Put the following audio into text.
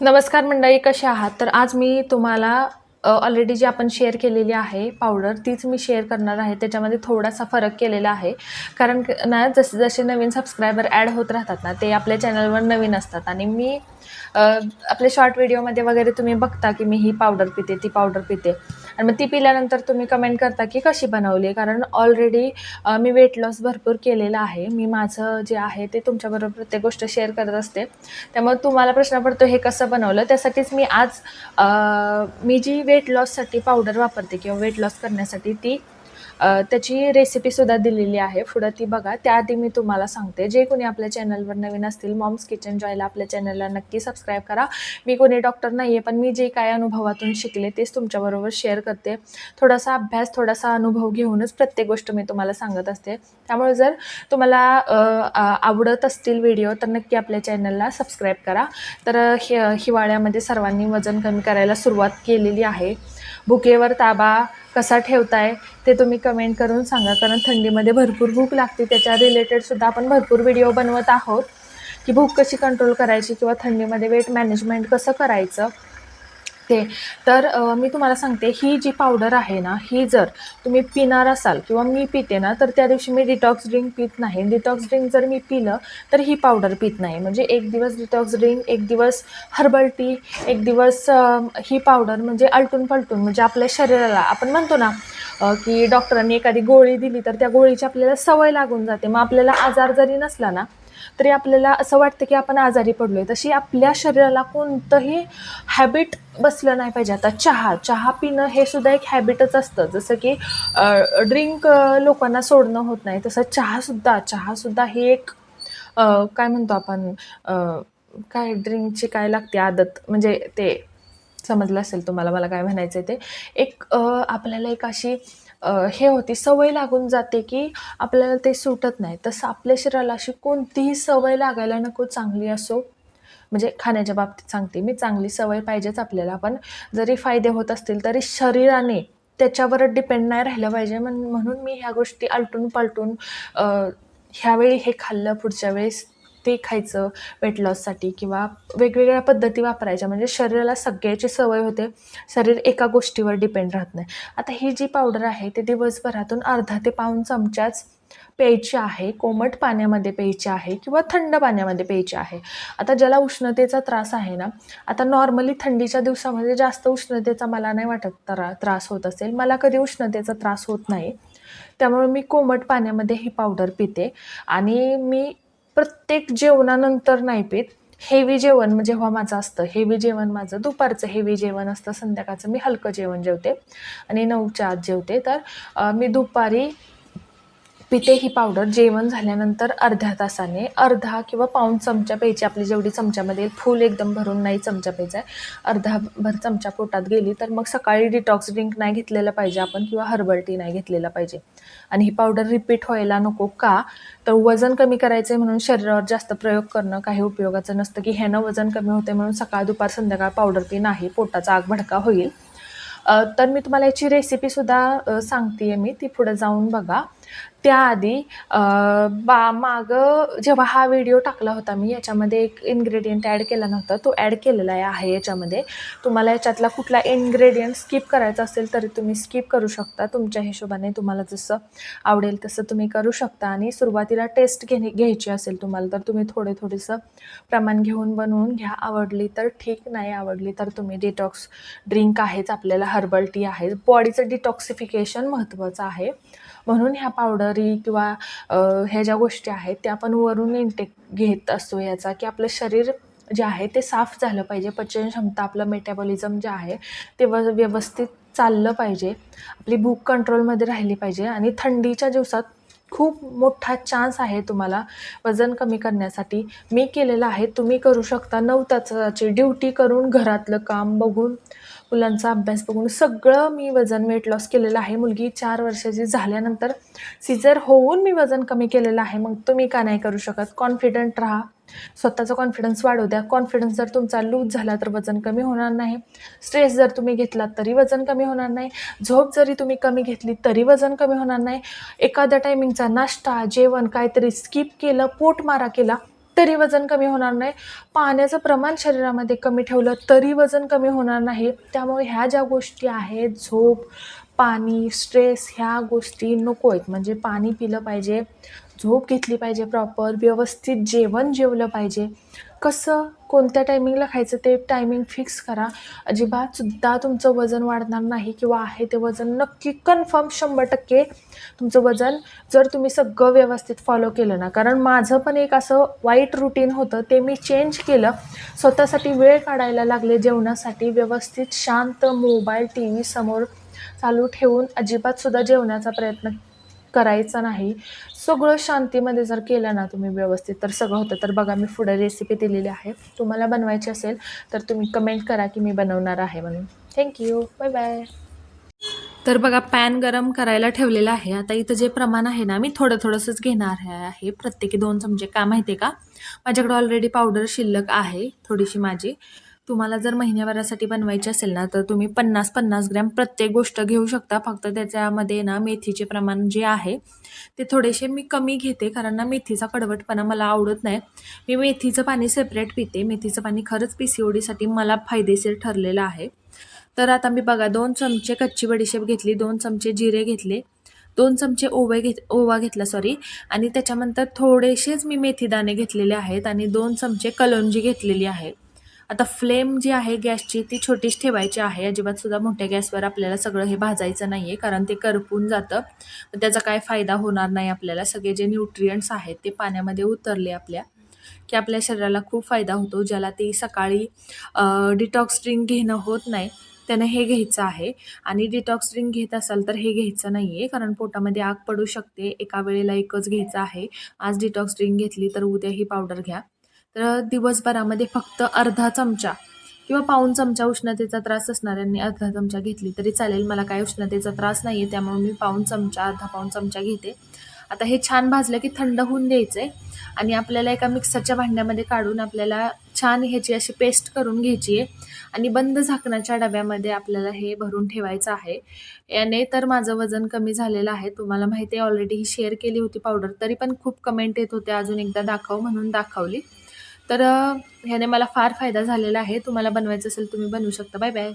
नमस्कार मंडळी कसे आहात? तर आज मी तुम्हाला ऑलरेडी जी आपण शेअर केलेली आहे पावडर तीच मी शेअर करणार आहे. त्याच्यामध्ये थोडासा फरक केलेला आहे. कारण ना जसे जसे नवीन सबस्क्रायबर ॲड होत राहतात ना ते आपल्या चॅनलवर नवीन असतात. आणि मी आपल्या आपले शॉर्ट व्हिडिओमध्ये वगैरे तुम्ही बघता की मी ही पावडर पिते ती पावडर पिते. आणि मग ती पिल्यानंतर तुम्ही कमेंट करता की कशी बनवली? कारण ऑलरेडी मी वेट लॉस भरपूर केलेला आहे. मी माझं जे आहे ते तुमच्याबरोबर प्रत्येक गोष्ट शेअर करत असते. त्यामुळे तुम्हाला प्रश्न पडतो हे कसं बनवलं? त्यासाठीच मी आज मी जी वेट लॉससाठी पावडर वापरते किंवा वेट लॉस करण्यासाठी ती त्याची रेसिपीसुद्धा दिलेली आहे. पुढं ती बघा. त्याआधी मी तुम्हाला सांगते. जे कोणी आपल्या चॅनलवर नवीन असतील मॉम्स किचन जॉयला आपल्या चॅनलला नक्की सबस्क्राईब करा. मी कोणी डॉक्टर नाही आहे पण मी जे काय अनुभवातून शिकले तेच तुमच्याबरोबर शेअर करते. थोडासा अभ्यास थोडासा अनुभव घेऊनच प्रत्येक गोष्ट मी तुम्हाला सांगत असते. त्यामुळे जर तुम्हाला आवडत असतील व्हिडिओ तर नक्की आपल्या चॅनलला सबस्क्राईब करा. तर हि हिवाळ्यामध्ये सर्वांनी वजन कमी करायला सुरुवात केलेली आहे. भुकेवर ताबा कसा ठेवताय ते तुम्ही कमेंट करून सांगा. कारण थंडीमध्ये भरपूर भूक लागते. त्याच्या रिलेटेडसुद्धा आपण भरपूर व्हिडिओ बनवत आहोत. की भूक कशी कंट्रोल करायची किंवा थंडीमध्ये वेट मॅनेजमेंट कसं करायचं? ते तर मी तुम्हाला सांगते ही जी पावडर आहे ना ही जर तुम्ही पिणार असाल किंवा मी पिते ना तर त्या दिवशी मी डिटॉक्स ड्रिंक पित नाही. डिटॉक्स ड्रिंक जर मी पिलं तर ही पावडर पित नाही. म्हणजे एक दिवस डिटॉक्स ड्रिंक एक दिवस हर्बल टी एक दिवस ही पावडर म्हणजे आलटून पलटून म्हणजे आपल्या शरीराला. आपण म्हणतो ना की डॉक्टरांनी एखादी गोळी दिली तर त्या गोळीची आपल्याला सवय लागून जाते. मग आपल्याला आजार जरी नसला ना तरी आपल्याला असं वाटतं की आपण आजारी पडलो आहे तशी आपल्या शरीराला कोणतंही हॅबिट बसलं नाही पाहिजे. आता चहा चहा पिणं हे सुद्धा एक हॅबिटच असतं. जसं की ड्रिंक लोकांना सोडणं होत नाही. तसं चहासुद्धा चहासुद्धा हे एक काय म्हणतो आपण काय ड्रिंकची काय लागते आदत? म्हणजे ते समजलं असेल तुम्हाला मला काय म्हणायचं आहे ते. एक आपल्याला एक अशी हे होती. सवय लागून जाते की आपल्याला ते सुटत नाही. तसं आपल्या शरीराला अशी कोणतीही सवय लागायला नको चांगली असो. म्हणजे खाण्याच्या बाबतीत सांगते मी चांगली सवय पाहिजेच आपल्याला. पण जरी फायदे होत असतील तरी शरीराने त्याच्यावर डिपेंड नाही राहिलं पाहिजे. म्हणून मी ह्या गोष्टी आलटून पालटून ह्यावेळी हे खाल्लं पुढच्या वेळेस ते खायचं वेट लॉससाठी किंवा वेगवेगळ्या पद्धती वापरायच्या. म्हणजे शरीराला सगळ्याची सवय होते. शरीर एका गोष्टीवर डिपेंड राहत नाही. आता ही जी पावडर आहे ते दिवसभरातून अर्धा ते पाऊन चमचाच प्यायची आहे. कोमट पाण्यामध्ये प्यायची आहे किंवा थंड पाण्यामध्ये प्यायची आहे. आता ज्याला उष्णतेचा त्रास आहे ना आता नॉर्मली थंडीच्या दिवसामध्ये जास्त उष्णतेचा मला नाही वाटत त्रा त्रास होत असेल. मला कधी उष्णतेचा त्रास होत नाही. त्यामुळे मी कोमट पाण्यामध्ये ही पावडर पिते. आणि मी प्रत्येक जेवणानंतर नाही पीत. हेवी जेवण म्हणजे जेव्हा माझं असतं. हेवी जेवण माझं. दुपारचं हेवी जेवण असतं. संध्याकाळचं मी हलकं जेवण जेवते. आणि नऊच्या आत जेवते. तर मी दुपारी पिते ही पावडर जेवण झाल्यानंतर अर्ध्या तासाने अर्धा किंवा पाऊण चमचा प्यायची. आपली जेवढी चमच्यामध्ये येईल फुल एकदम भरून नाही चमचा प्यायचा आहे. अर्धा भर चमचा पोटात गेली तर मग सकाळी डिटॉक्स ड्रिंक नाही घेतलेलं पाहिजे आपण किंवा हर्बल टी नाही घेतलेला पाहिजे. आणि ही पावडर रिपीट व्हायला नको का? तर वजन कमी करायचं आहे म्हणून शरीरावर जास्त प्रयोग करणं काही उपयोगाचं नसतं की ह्यानं वजन कमी होते म्हणून सकाळ दुपार संध्याकाळ पावडर पी नाही पोटाचा आग भडका होईल. तर मी तुम्हाला याची रेसिपीसुद्धा सांगते आहे मी. ती पुढे जाऊन बघा. त्याआधी बा मागं जेव्हा हा व्हिडिओ टाकला होता मी याच्यामध्ये एक इन्ग्रेडियंट ॲड केला नव्हता. तो ॲड केलेला आहे याच्यामध्ये. तुम्हाला याच्यातला कुठला इन्ग्रेडियंट स्किप करायचा असेल तरी तुम्ही स्किप करू शकता. तुमच्या हिशोबाने तुम्हाला जसं आवडेल तसं तुम्ही करू शकता. आणि सुरुवातीला टेस्ट घेणे घ्यायची असेल तुम्हाला तर तुम्ही थोडे थोडंसं प्रमाण घेऊन बनवून घ्या. आवडली तर ठीक नाही आवडली तर तुम्ही डिटॉक्स ड्रिंक आहेच. आपल्याला हर्बल टी आहे. बॉडीचं डिटॉक्सिफिकेशन महत्त्वाचं आहे. म्हणून ह्या पावडरी किंवा ह्या ज्या गोष्टी आहेत त्या आपण वरून इंटेक घेत असतो याचा. की आपलं शरीर जे आहे ते साफ झालं पाहिजे. पचन क्षमता आपलं मेटाबॉलिझम जे आहे ते व व्यवस्थित चाललं पाहिजे. आपली भूक कंट्रोलमध्ये राहिली पाहिजे. आणि थंडीच्या दिवसात खूप मोठा चान्स आहे तुम्हाला वजन कमी करण्यासाठी. मी केलेलं आहे. तुम्ही करू शकता. नऊ तासाची ड्युटी करून घरातलं काम बघून मुलांचा अभ्यास बघून सगळं मी वजन वेट लॉस केलेलं आहे. मुलगी चार वर्षाची झाल्यानंतर सिजर होऊन मी वजन कमी केलेलं आहे. मग तुम्ही का नाही करू शकत? कॉन्फिडंट राहा. स्वतःचा कॉन्फिडन्स वाढव द्या. कॉन्फिडन्स जर तुमचा लूज झाला तर वजन कमी होणार नाही. स्ट्रेस जर तुम्ही घेतलात तरी वजन कमी होणार नाही. झोप जरी तुम्ही कमी घेतली तरी वजन कमी होणार नाही. एखाद्या टायमिंगचा नाश्ता जेवण काहीतरी स्किप केलं पोट मारा केला तरी वजन कमी होणार नाही. पाण्याचं प्रमाण शरीरामध्ये कमी ठेवलं तरी वजन कमी होणार नाही. त्यामुळे ह्या ज्या गोष्टी आहेत झोप पाणी स्ट्रेस ह्या गोष्टी नको आहेत. म्हणजे पाणी पिलं पाहिजे झोप घेतली पाहिजे प्रॉपर व्यवस्थित जेवण जेवलं पाहिजे. कसं कोणत्या टायमिंगला खायचं ते टायमिंग फिक्स करा. अजिबातसुद्धा तुमचं वजन वाढणार नाही किंवा आहे ते वजन नक्की कन्फर्म शंभर टक्के तुमचं वजन जर तुम्ही सगळं व्यवस्थित फॉलो केलं ना. कारण माझं पण एक असं वाईट रुटीन होतं ते मी चेंज केलं. स्वतःसाठी वेळ काढायला लागले जेवणासाठी व्यवस्थित शांत मोबाईल टी व्ही समोर चालू ठेवून अजिबातसुद्धा जेवण्याचा प्रयत्न करायचं नाही. सगळं शांतीमध्ये जर केलं ना तुम्ही व्यवस्थित तर सगळं होतं. तर बघा मी पुढे रेसिपी दिलेली आहे. तुम्हाला बनवायची असेल तर तुम्ही कमेंट करा की मी बनवणार आहे म्हणून. थँक्यू बाय बाय तर बघा पॅन गरम करायला ठेवलेला आहे. आता इथं जे प्रमाण आहे ना मी थोडं थोडंसंच घेणार आहे. प्रत्येकी दोन चमचे. का माहिती आहे का? माझ्याकडे ऑलरेडी पावडर शिल्लक आहे थोडीशी माझी. तुम्हाला जर महिन्याभरासाठी बनवायची असेल ना तर तुम्ही पन्नास पन्नास ग्रॅम प्रत्येक गोष्ट घेऊ शकता. फक्त त्याच्यामध्ये ना मेथीचे प्रमाण जे आहे ते थोडेसे मी कमी घेते कारण ना मेथीचा कडवटपणा मला आवडत नाही. मी मेथीचं पाणी सेपरेट पिते. मेथीचं पाणी खरंच पी सी ओ डीसाठी मला फायदेशीर ठरलेलं आहे. तर आता मी बघा दोन चमचे कच्ची बडीशेप घेतली दोन चमचे जिरे घेतले दोन चमचे ओवे घेत ओवा घेतला सॉरी आणि त्याच्यानंतर थोडेसेच मी मेथीदाणे घेतलेले आहेत आणि दोन चमचे कलोंजी घेतलेली आहे. आता फ्लेम जी आहे गॅसची ती छोटीच ठेवायची आहे. अजिबात सुद्धा मोठ्या गॅसवर आपल्याला सगळं हे भाजायचं नाही आहे कारण ते करपून जातं. त्याचा काय फायदा होणार नाही आपल्याला. सगळे जे न्यूट्रियंट्स आहेत ते पाण्यामध्ये उतरले आपल्या की आपल्या शरीराला खूप फायदा होतो ज्याला ती सकाळी डिटॉक्स ड्रिंक घेणं होत नाही त्यानं हे घ्यायचं आहे. आणि डिटॉक्स ड्रिंक घेत असाल तर हे घ्यायचं नाही आहे कारण पोटामध्ये आग पडू शकते. एका वेळेला एकच घ्यायचं आहे. आज डिटॉक्स ड्रिंक घेतली तर उद्या ही पावडर घ्या. तर दिवसभरामध्ये फक्त अर्धा चमचा किंवा पाऊण चमचा उष्णतेचा त्रास असणाऱ्यांनी अर्धा चमचा घेतली तरी चालेल. मला काय उष्णतेचा त्रास नाही आहे त्यामुळे मी पाऊण चमचा अर्धा पाऊण चमचा घेते. आता हे छान भाजलं की थंड होऊन द्यायचं आहे आणि आपल्याला एका मिक्सरच्या भांड्यामध्ये काढून आपल्याला छान ह्याची अशी पेस्ट करून घ्यायची आहे आणि बंद झाकणाच्या डब्यामध्ये आपल्याला हे भरून ठेवायचं आहे. याने तर माझं वजन कमी झालेलं आहे. तुम्हाला माहिती आहे ऑलरेडी ही शेअर केली होती पावडर तरी पण खूप कमेंट येत होते अजून एकदा दाखव म्हणून दाखवली. तर ह्याने मला फार फायदा झालेला आहे. तुम्हाला बनवायचं असेल तुम्ही बनवू शकता. Bye bye